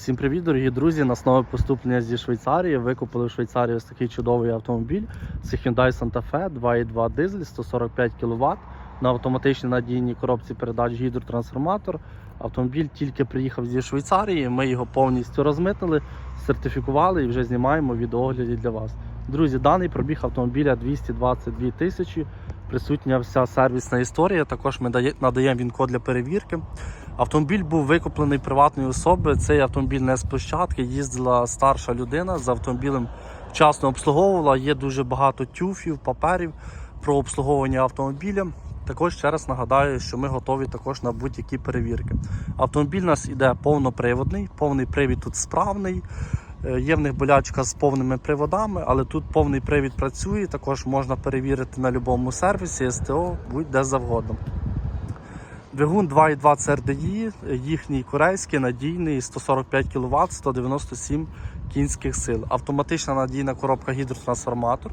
Всім привіт, дорогі друзі! Нас нове поступлення зі Швейцарії. Викупили в Швейцарії ось такий чудовий автомобіль. Це Hyundai Santa Fe 2.2 дизель, 145 кВт на автоматичній надійній коробці передач гідротрансформатор. Автомобіль тільки приїхав зі Швейцарії. Ми його повністю розмитнили, сертифікували і вже знімаємо відеогляді для вас. Друзі, даний пробіг автомобіля 222 тисячі. Присутня вся сервісна історія. Також ми надаємо він код для перевірки. Автомобіль був викуплений приватної особи. Цей автомобіль не з площадки. Їздила старша людина з автомобілем вчасно обслуговувала. Є дуже багато тюфів, паперів про обслуговування автомобіля. Також ще раз нагадаю, що ми готові також на будь-які перевірки. Автомобіль у нас іде повноприводний, повний привід тут справний. Е, Є в них болячка з повними приводами, але тут повний привід працює. Також можна перевірити на будь-якому сервісі, СТО, будь-де завгодно. Двигун 2.2 CRDI, їхній корейський, надійний, 145 кВт, 197 кінських сил. Автоматична надійна коробка гідротрансформатор.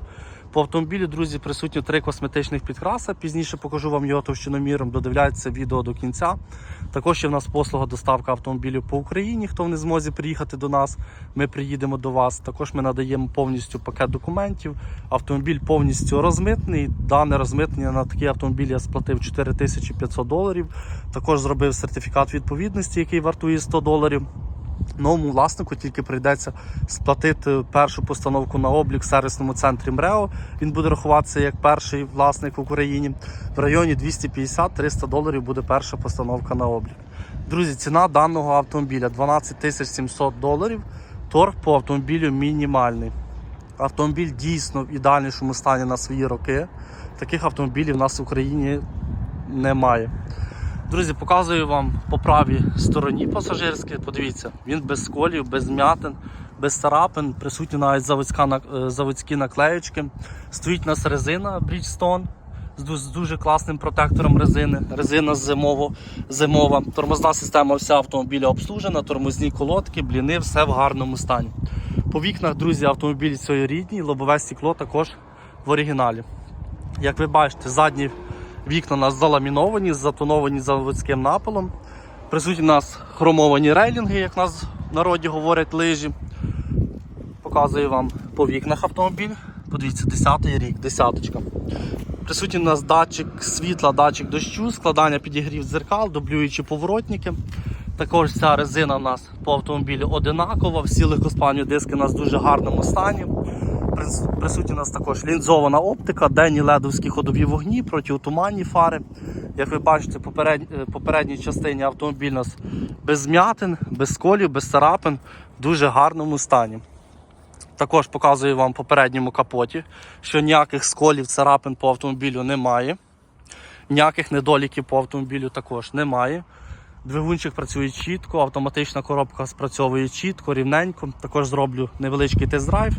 По автомобілю, друзі, присутні три косметичних підкраса. Пізніше покажу вам його товщиноміром. Додивляйтеся відео до кінця. Також є в нас послуга доставка автомобілів по Україні. Хто не змозі приїхати до нас, ми приїдемо до вас. Також ми надаємо повністю пакет документів. Автомобіль повністю розмитний. Дане розмитнення на такий автомобіль я сплатив 4500 доларів. Також зробив сертифікат відповідності, який вартує 100 доларів. Новому власнику тільки прийдеться сплатити першу постановку на облік в сервісному центрі МРЕО. Він буде рахуватися як перший власник в Україні. В районі 250-300 доларів буде перша постановка на облік. Друзі, ціна даного автомобіля 12 тисяч 700 доларів. Торг по автомобілю мінімальний. Автомобіль дійсно в ідеальнішому стані на свої роки. Таких автомобілів у нас в Україні немає. Друзі, показую вам по правій стороні пасажирській. Подивіться, він без сколів, без м'ятин, без царапин, присутні навіть заводська, е, заводські наклеючки. Стоїть у нас резина Bridgestone з дуже класним протектором резини. Резина зимово, зимова. Тормозна система вся автомобіля обслужена, тормозні колодки, бліни, все в гарному стані. По вікнах, друзі, автомобіль цієї рідні, лобове стекло також в оригіналі. Як ви бачите, задні вікна у нас заламіновані, затоновані заводським напилом. Присутні у нас хромовані рейлінги, як у нас в народі говорять лижі. Показую вам по вікнах автомобіль. Подивіться, 10-й рік, десяточка. Присутній у нас датчик світла, датчик дощу, складання підігрів дзеркал, дублюючі поворотники. Також ця резина у нас по автомобілю одинакова, всі легкоспальні диски у нас в дуже гарному стані. Прис- Присутні у нас також лінзована оптика, денні ледовські ходові вогні, протиотуманні фари. Як ви бачите, е, попередній частині автомобіль у нас без м'ятин, без сколів, без царапин, в дуже гарному стані. Також показую вам в попередньому капоті, що ніяких сколів, царапин по автомобілю немає. Ніяких недоліків по автомобілю також немає. Двигунчик працює чітко, автоматична коробка спрацьовує чітко, рівненько. Також зроблю невеличкий тест-драйв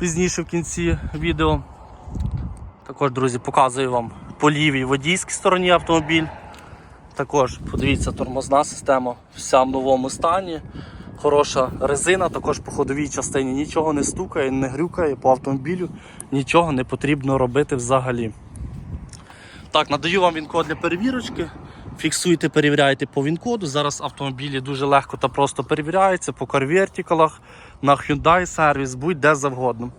пізніше в кінці відео. Також, друзі, показую вам по лівій водійській стороні автомобіль. Також подивіться, тормозна система вся в новому стані. Хороша резина, також по ходовій частині нічого не стукає, не грюкає по автомобілю, нічого не потрібно робити взагалі. Так, надаю вам він-код для перевірочки. Фіксуйте, перевіряйте по він-коду. Зараз автомобілі дуже легко та просто перевіряються по карвертикалах, на Hyundai сервіс, будь-де завгодно.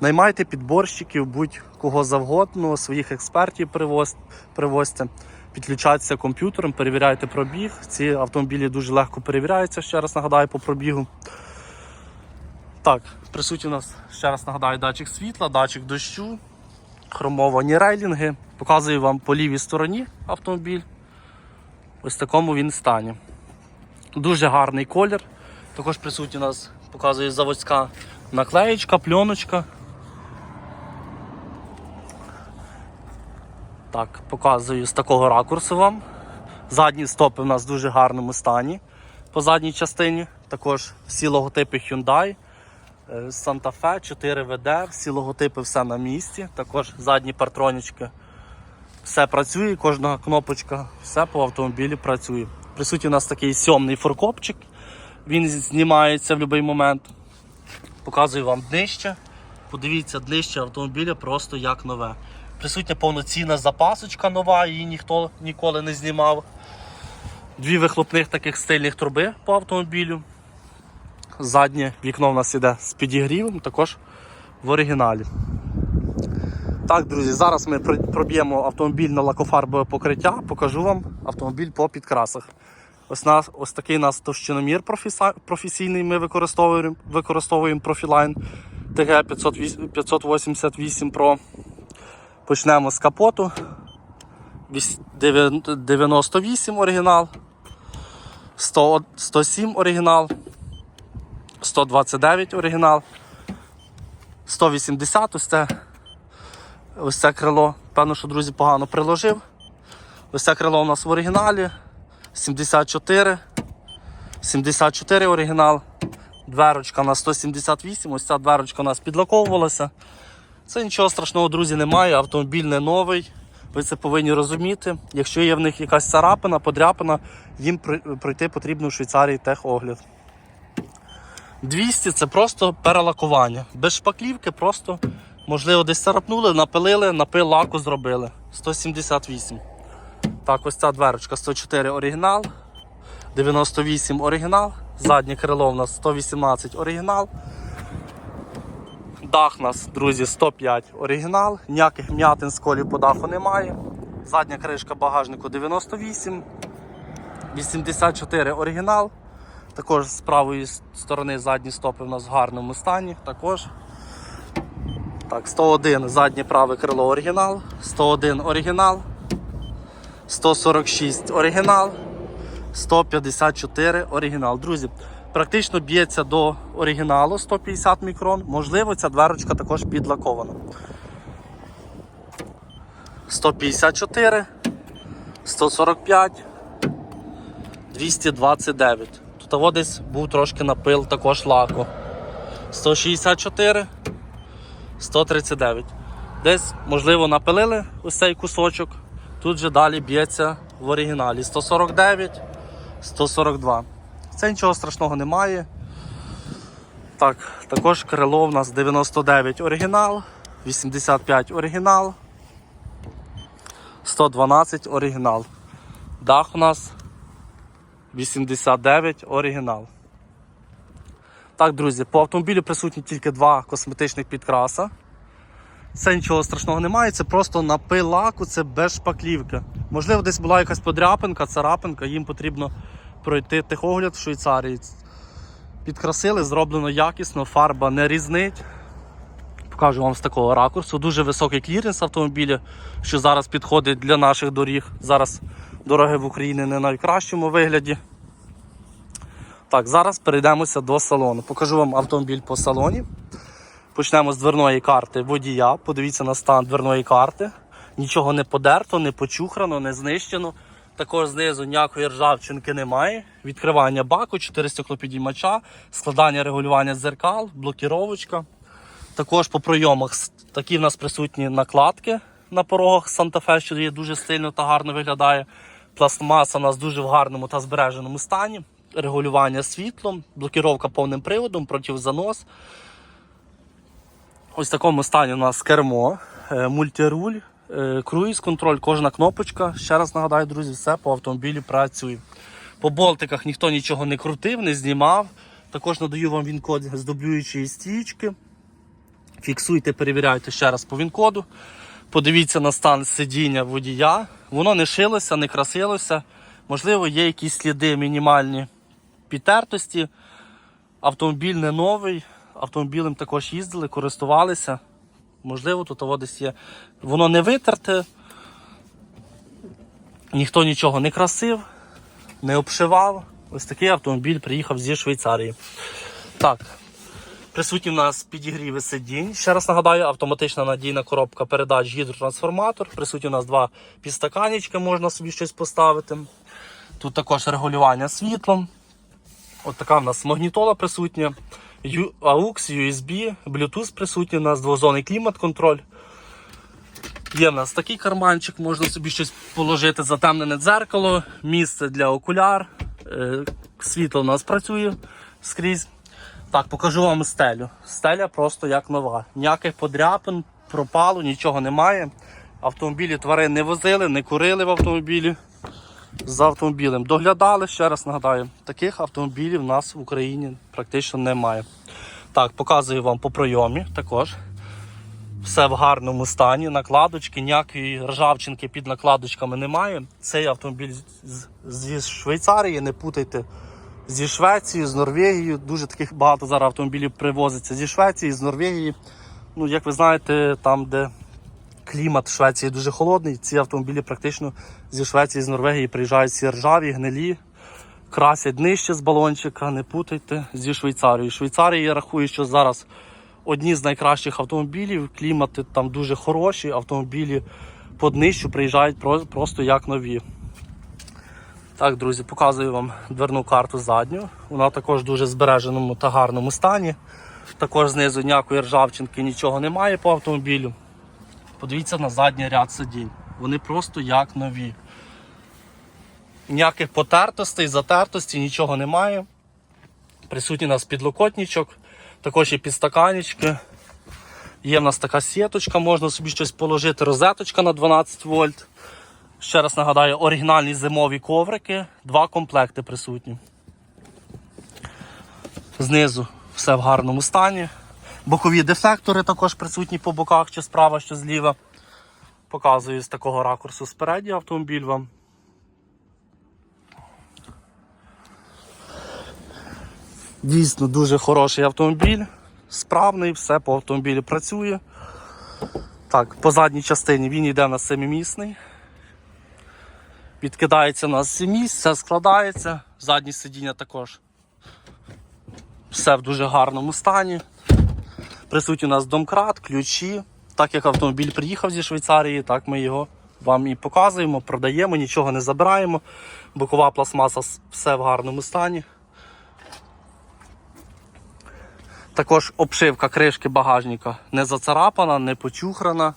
Наймайте підборщиків, будь-кого завгодно, своїх експертів привоз- привозьте, підключайтеся комп'ютером, перевіряйте пробіг. Ці автомобілі дуже легко перевіряються, ще раз нагадаю по пробігу. Так, присутні у нас, ще раз нагадаю, датчик світла, датчик дощу, хромовані рейлінги. Показую вам по лівій стороні автомобіль. Ось такому він стані. Дуже гарний колір. Також присутні у нас показує заводська наклеєчка, пленочка. Так, показую з такого ракурсу вам. Задні стопи у нас в дуже гарному стані по задній частині. Також всі логотипи Hyundai, е, Santa Fe, 4WD, всі логотипи все на місці. Також задні партронічки. Все працює, кожна кнопочка, все по автомобілі працює. Присутній у нас такий сьомний форкопчик. Він знімається в будь-який момент. Показую вам днище. Подивіться, днище автомобіля просто як нове. Присутня повноцінна запасочка нова, її ніхто ніколи не знімав. Дві вихлопних таких стильних труби по автомобілю. Заднє вікно в нас іде з підігрівом, також в оригіналі. Так, друзі, зараз ми проб'ємо автомобіль на лакофарбове покриття, покажу вам автомобіль по підкрасах. Ось, нас, ось такий у нас товщиномір професійний. Ми використовуємо, використовуємо Profiline TG 588 Pro. Почнемо з капоту. 98 оригінал, 100, 107 оригінал, 129 оригінал, 180 ось це, ось це крило. Певно, що друзі погано приложив. Ось це крило у нас в оригіналі. 74. 74 оригінал. Дверочка на 178. Ось ця дверочка у нас підлаковувалася. Це нічого страшного, друзі, немає. Автомобіль не новий. Ви це повинні розуміти. Якщо є в них якась царапина, подряпина, їм пройти потрібно в Швейцарії техогляд. 200 це просто перелакування. Без шпаклівки, просто, можливо, десь царапнули, напилили, напил лаку зробили. 178. Так, ось ця дверочка 104 оригінал, 98 оригінал, заднє крило у нас 118 оригінал. Дах у нас, друзі, 105 оригінал, ніяких м'ятин сколів по даху немає. Задня кришка багажнику 98, 84 оригінал. Також з правої сторони задні стопи у нас в гарному стані. Також. Так, 101 заднє праве крило оригінал, 101 оригінал, 146 оригінал, 154 оригінал. Друзі, практично б'ється до оригіналу 150 мікрон. Можливо, ця дверочка також підлакована. 154, 145, 229. Тут десь був трошки напил також лаку. 164, 139. Десь, можливо, напилили ось цей кусочок. Тут же далі б'ється в оригіналі 149, 142. Це нічого страшного немає. Так, також крило у нас 99 оригінал, 85 оригінал, 112 оригінал. Дах у нас 89 оригінал. Так, друзі, по автомобілю присутні тільки два косметичних підкраса. Це нічого страшного немає, це просто напил лаку, це без шпаклівки. Можливо, десь була якась подряпинка, царапинка, їм потрібно пройти техогляд в Швейцарії. Підкрасили, зроблено якісно, фарба не різнить. Покажу вам з такого ракурсу. Дуже високий кліренс автомобіля, що зараз підходить для наших доріг. Зараз дороги в Україні не найкращому вигляді. Так, зараз перейдемося до салону. Покажу вам автомобіль по салоні. Почнемо з дверної карти водія. Подивіться на стан дверної карти. Нічого не подерто, не почухрано, не знищено. Також знизу ніякої ржавчинки немає. Відкривання баку, 4 стеклопідіймача, складання регулювання дзеркал, блокіровочка. Також по пройомах такі в нас присутні накладки на порогах Санта-Фе, що є дуже стильно та гарно виглядає. Пластмаса у нас дуже в гарному та збереженому стані. Регулювання світлом, блокіровка повним приводом, противзанос. Ось в такому стані у нас кермо, е, мультируль, е, круїз контроль, кожна кнопочка. Ще раз нагадаю, друзі, все по автомобілі працює. По болтиках ніхто нічого не крутив, не знімав. Також надаю вам він-код з дублюючої стічки. Фіксуйте, перевіряйте ще раз по він-коду. Подивіться на стан сидіння водія. Воно не шилося, не красилося. Можливо, є якісь сліди мінімальні підтертості. Автомобіль не новий, автомобілем також їздили, користувалися. Можливо, тут десь є. Воно не витерте, ніхто нічого не красив, не обшивав. Ось такий автомобіль приїхав зі Швейцарії. Так, присутні в нас підігріви сидінь. Ще раз нагадаю, автоматична надійна коробка передач гідротрансформатор. Присутні у нас два підстаканічки, можна собі щось поставити. Тут також регулювання світлом. От така в нас магнітола присутня. AUX, USB, Bluetooth присутній, у нас двозонний клімат-контроль. Є в нас такий карманчик, можна собі щось положити, затемнене дзеркало, місце для окуляр. Е, Світло у нас працює скрізь. Так, покажу вам стелю. Стеля просто як нова. Ніяких подряпин, пропалу, нічого немає. Автомобілі тварин не возили, не курили в автомобілі. З автомобілем. Доглядали, ще раз нагадаю, таких автомобілів у нас в Україні практично немає. Так, показую вам по пройомі також. Все в гарному стані, накладочки, ніякої ржавчинки під накладочками немає. Цей автомобіль зі Швейцарії, не путайте зі Швеції, з Норвегією. Дуже таких багато зараз автомобілів привозиться зі Швеції, з Норвегії. Ну, як ви знаєте, там, де клімат в Швеції дуже холодний, ці автомобілі практично зі Швеції, з Норвегії приїжджають всі ржаві, гнилі, красять нижче з балончика, не путайте зі Швейцарією. Швейцарія, я рахую, що зараз одні з найкращих автомобілів, клімати там дуже хороші, автомобілі по днищу приїжджають просто як нові. Так, друзі, показую вам дверну карту задню. Вона також в дуже збереженому та гарному стані. Також знизу ніякої ржавчинки, нічого немає по автомобілю. Подивіться на задній ряд сидінь. Вони просто як нові. Ніяких потертостей, затертостей, нічого немає. Присутній у нас підлокотничок, також є підстаканечки. Є в нас така сіточка, можна собі щось положити, розеточка на 12 вольт. Ще раз нагадаю, оригінальні зимові коврики, два комплекти присутні. Знизу все в гарному стані. Бокові дефлектори також присутні по боках, що справа, що зліва. Показую з такого ракурсу спереді автомобіль вам. Дійсно дуже хороший автомобіль, справний, все по автомобілі працює. Так, по задній частині він йде на семимісний. Відкидається у нас 7 місць, все складається, задні сидіння також. Все в дуже гарному стані. Присутній у нас домкрат, ключі. Так як автомобіль приїхав зі Швейцарії, так ми його вам і показуємо, продаємо, нічого не забираємо. Бокова пластмаса все в гарному стані. Також обшивка кришки багажника не зацарапана, не почухрана.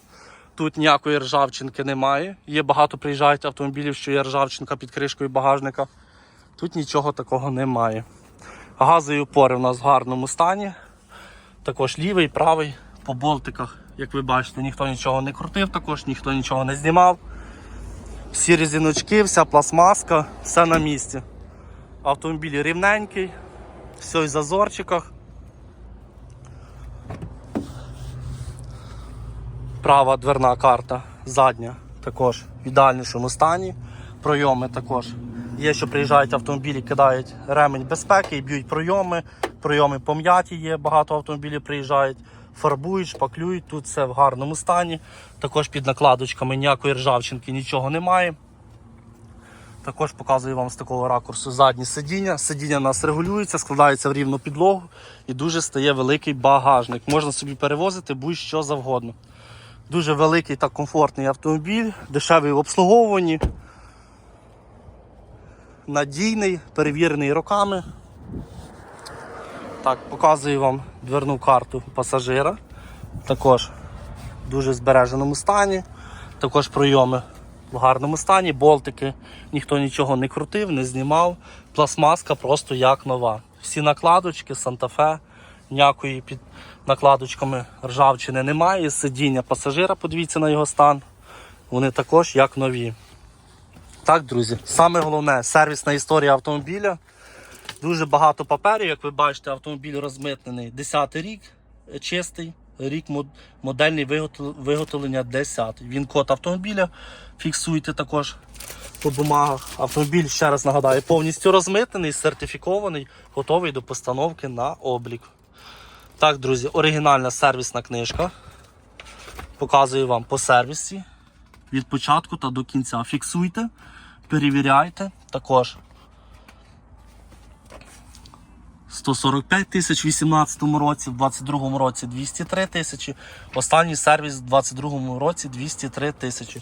Тут ніякої ржавчинки немає. Є багато приїжджають автомобілів, що є ржавчинка під кришкою багажника. Тут нічого такого немає. Газові опори у нас в гарному стані. Також лівий, правий по болтиках, як ви бачите, ніхто нічого не крутив, також ніхто нічого не знімав. Всі резиночки, вся пластмаска, все на місці. Автомобіль рівненький, все в зазорчиках. Права дверна карта, задня також в ідеальнішому стані. Пройоми також. Є, що приїжджають автомобілі, кидають ремень безпеки і б'ють пройоми. Пройоми пом'яті є, багато автомобілів приїжджають, фарбують, шпаклюють. Тут все в гарному стані. Також під накладочками ніякої ржавчинки нічого немає. Також показую вам з такого ракурсу задні сидіння. Сидіння у нас регулюється, складається в рівну підлогу і дуже стає великий багажник. Можна собі перевозити будь-що завгодно. Дуже великий та комфортний автомобіль, дешевий в обслуговуванні, надійний, перевірений роками. Так, показую вам дверну карту пасажира. Також в дуже збереженому стані. Також пройоми в гарному стані, болтики, ніхто нічого не крутив, не знімав. Пластмаска просто як нова. Всі накладочки, Санта-Фе, ніякої під накладочками ржавчини немає. Сидіння пасажира, подивіться на його стан. Вони також як нові. Так, друзі, саме головне сервісна історія автомобіля. Дуже багато паперів, як ви бачите, автомобіль розмитнений 10 рік, е, чистий, рік модельний виготовлення 10. Він код автомобіля. Фіксуйте також по бумагах. Автомобіль, ще раз нагадаю, повністю розмитнений, сертифікований, готовий до постановки на облік. Так, друзі, оригінальна сервісна книжка. Показую вам по сервісі від початку та до кінця. Фіксуйте, перевіряйте. Також 145 тисяч у 2018 році, в 2022 році 203 тисячі. Останній сервіс в 2022 році 203 тисячі.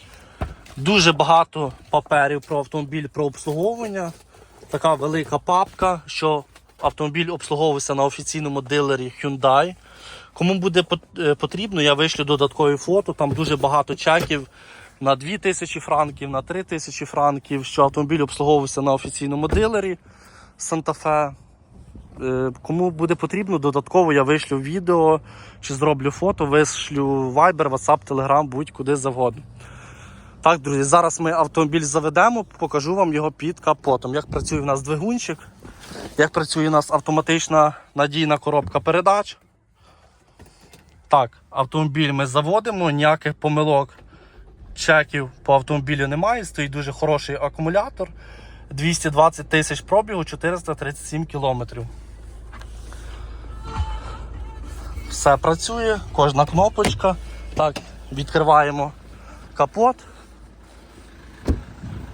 Дуже багато паперів про автомобіль про обслуговування. Така велика папка, що автомобіль обслуговувався на офіційному дилері Hyundai. Кому буде е, потрібно, я вишлю додаткові фото. Там дуже багато чеків на 2000 франків, на 3000 франків, що автомобіль обслуговувався на офіційному дилері Santa-Fe. Е, Кому буде потрібно, додатково я вишлю відео чи зроблю фото, вишлю Viber, WhatsApp, Telegram, будь-куди завгодно. Так, друзі, зараз ми автомобіль заведемо, покажу вам його під капотом. Як працює в нас двигунчик, як працює у нас автоматична надійна коробка передач. Так, автомобіль ми заводимо, ніяких помилок, чеків по автомобілю немає. Стоїть дуже хороший акумулятор. 220 тисяч пробігу, 437 кілометрів. Все працює, кожна кнопочка. Так, відкриваємо капот.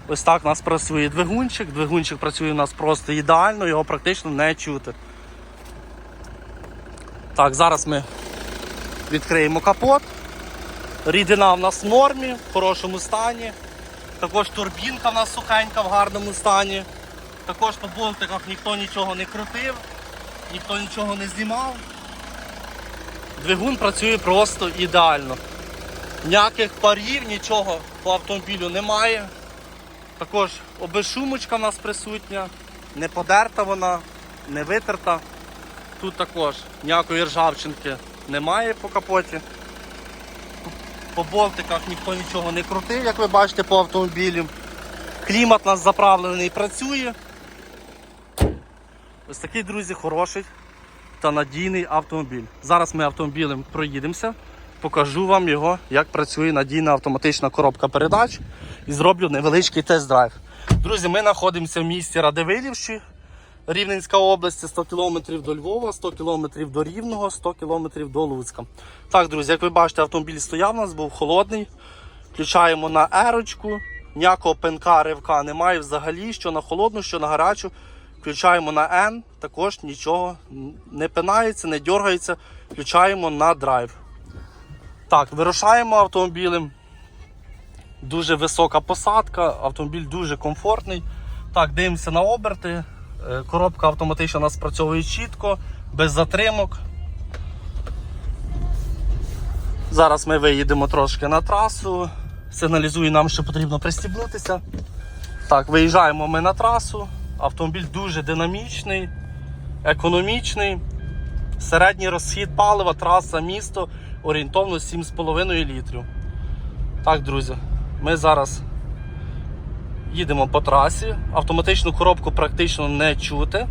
Ось так у нас працює двигунчик. Двигунчик працює у нас просто ідеально, його практично не чути. Так, зараз ми відкриємо капот. Рідина в нас в нормі, в хорошому стані. Також турбінка в нас сухенька в гарному стані. Також по болтиках ніхто нічого не крутив, ніхто нічого не знімав. Двигун працює просто ідеально. Ніяких парів, нічого по автомобілю немає. Також обезшумочка в нас присутня, не подерта вона, не витерта. Тут також ніякої ржавчинки немає по капоті. По болтиках ніхто нічого не крутив, як ви бачите по автомобілю. Клімат у нас заправлений працює. Ось такий, друзі, хороший та надійний автомобіль. Зараз ми автомобілем проїдемося, покажу вам його, як працює надійна автоматична коробка передач і зроблю невеличкий тест-драйв. Друзі, ми знаходимося в місті Радивилівщі, Рівненська область, 100 км до Львова, 100 км до Рівного, 100 км до Луцька. Так, друзі, як ви бачите, автомобіль стояв у нас, був холодний. Включаємо на ерочку, ніякого пенка, ривка немає взагалі, що на холодну, що на гарячу. Включаємо на N, також нічого не пинається, не дергається. Включаємо на драйв. Так, вирушаємо автомобілем. Дуже висока посадка, автомобіль дуже комфортний. Так, дивимося на оберти. Е, Коробка автоматично у нас працює чітко, без затримок. Зараз ми виїдемо трошки на трасу. Сигналізує нам, що потрібно пристібнутися. Так, виїжджаємо ми на трасу. Автомобіль дуже динамічний, економічний. Середній розхід палива, траса, місто орієнтовно 7,5 літрів. Так, друзі, ми зараз їдемо по трасі. Автоматичну коробку практично не чути.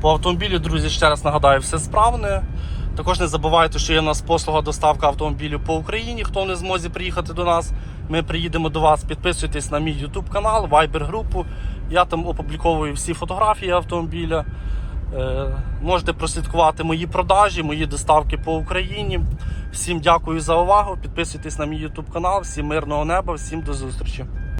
По автомобілю, друзі, ще раз нагадаю, все справне. Також не забувайте, що є у нас послуга доставка автомобілів по Україні. Хто не змозі приїхати до нас, ми приїдемо до вас. Підписуйтесь на мій YouTube канал, Viber групу. Я там опубліковую всі фотографії автомобіля. Е, можете прослідкувати мої продажі, мої доставки по Україні. Всім дякую за увагу. Підписуйтесь на мій YouTube канал. Всім мирного неба, всім до зустрічі.